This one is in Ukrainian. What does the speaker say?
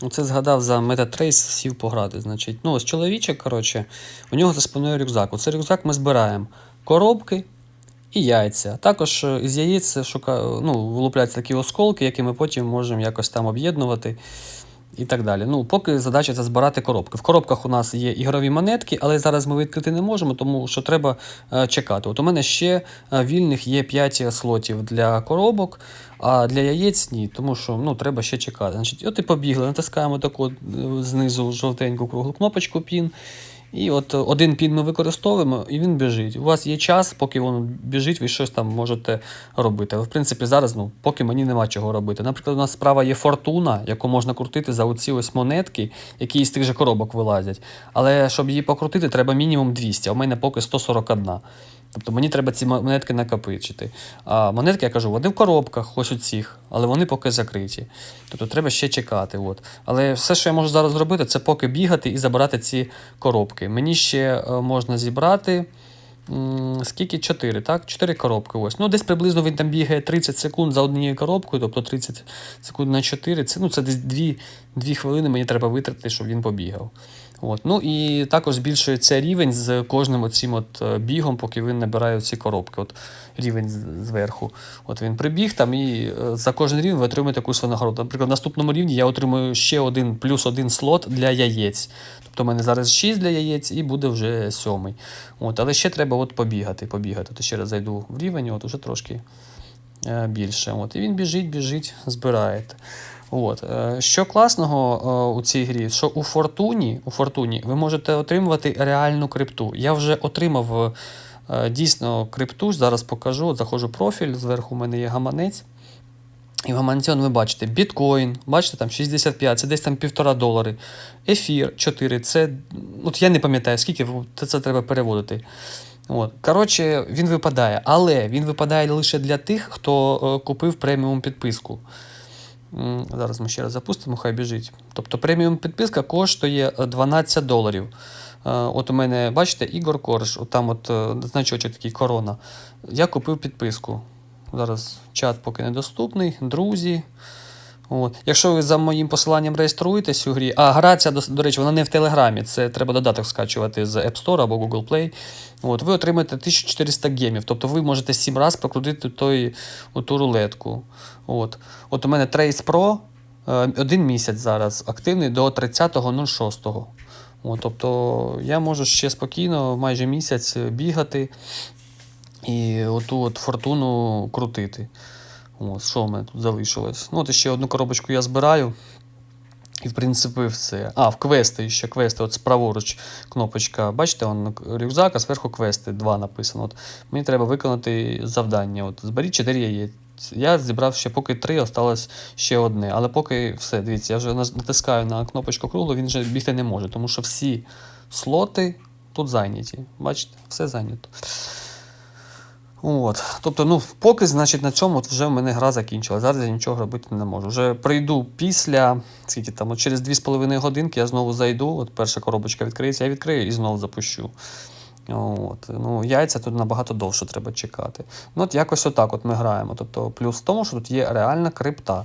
Оце згадав за метатрейс, сів пограти. Значить, ну, ось чоловічок, коротше, у нього за спиною рюкзак. Оце рюкзак ми збираємо коробки і яйця. Також е, із яєць шука... ну, вилупляються такі осколки, які ми потім можемо якось там об'єднувати. І так далі. Ну, поки задача це збирати коробки. В коробках у нас є ігрові монетки, але зараз ми відкрити не можемо, тому що треба е, чекати. От у мене ще е, вільних є 5 слотів для коробок, а для яєць ні, тому що ну, треба ще чекати. Значить, от і побігли, натискаємо таку е, знизу жовтеньку круглу кнопочку PIN. І от е, один пін ми використовуємо, і він біжить. У вас є час, поки він біжить, ви щось там можете робити. Але в принципі зараз, ну, поки мені нема чого робити. Наприклад, у нас справа є фортуна, яку можна крутити за оці ось монетки, які із тих же коробок вилазять. Але щоб її покрутити, треба мінімум 200, а у мене поки 141. Тобто мені треба ці монетки накопичити. А монетки, я кажу, вони в коробках, ось у цих, але вони поки закриті. Тобто треба ще чекати. От. Але все, що я можу зараз зробити, це поки бігати і забирати ці коробки. Мені ще е, можна зібрати. Скільки? 4, так? 4 коробки. Ось. Ну, десь приблизно він там бігає 30 секунд за однією коробкою, тобто 30 секунд на 4. Це, ну, це десь 2, 2 хвилини мені треба витратити, щоб він побігав. От. Ну і також збільшується рівень з кожним оцим от е, бігом, поки він набирає ці коробки. От рівень зверху. От він прибіг там, і е, за кожен рівень ви отримуєте якусь винагороду. Наприклад, в наступному рівні я отримую ще один плюс один слот для яєць. Тобто в мене зараз 6 для яєць і буде вже сьомий. От, але ще треба от побігати, побігати. То ще раз зайду в рівень, от уже трошки е, більше. От, і він біжить, біжить, збирає. От. е, Що класного е, у цій грі, що у Фортуні, у Фортуні ви можете отримувати реальну крипту. Я вже отримав е, дійсно крипту, зараз покажу. Заходжу профіль, зверху у мене є гаманець. І в гаманці ви бачите біткоін, бачите, там 65, це десь там півтора долари. Ефір 4, це. От я не пам'ятаю, скільки це, треба переводити. От. Коротше, він випадає, але він випадає лише для тих, хто купив преміум підписку. Зараз ми ще раз запустимо, хай біжить. Тобто преміум підписка коштує е, 12 доларів. Е, От у мене, бачите, Ігор Корж, там от е, значочок такий корона. Я купив підписку. Зараз чат поки недоступний, друзі. От. Якщо ви за моїм посиланням реєструєтесь у грі, а гра ця, до, до речі, вона не в Телеграмі, це треба додаток скачувати з App Store або Google Play. От, ви отримаєте 1400 гемів, тобто ви можете 7 разів прокрутити той, ту рулетку. От. От у мене Trace Pro е, один місяць зараз активний до 30.06. Тобто я можу ще спокійно майже місяць бігати і оту от фортуну крутити. О, що в мене тут залишилось? Ну, от ще одну коробочку я збираю. І, в принципі, все. А, в квести ще квести. От праворуч кнопочка. Бачите, он рюкзак, а зверху квести 2 написано. От мені треба виконати завдання. От зберіть 4 яєць. Я зібрав ще поки 3, осталось ще одне. Але поки все, дивіться, я вже натискаю на кнопочку круглу, він вже бігти не може, тому що всі слоти тут зайняті. Бачите, все зайнято. От. Тобто, ну, поки, значить, на цьому от вже в мене гра закінчила. Зараз я нічого робити не можу. Вже прийду після, скільки там, от через 2,5 годинки я знову зайду, от перша коробочка відкриється, я відкрию і знову запущу. От. Ну, яйця тут набагато довше треба чекати. Ну, от якось отак от ми граємо. Тобто, плюс в тому, що тут є реальна крипта.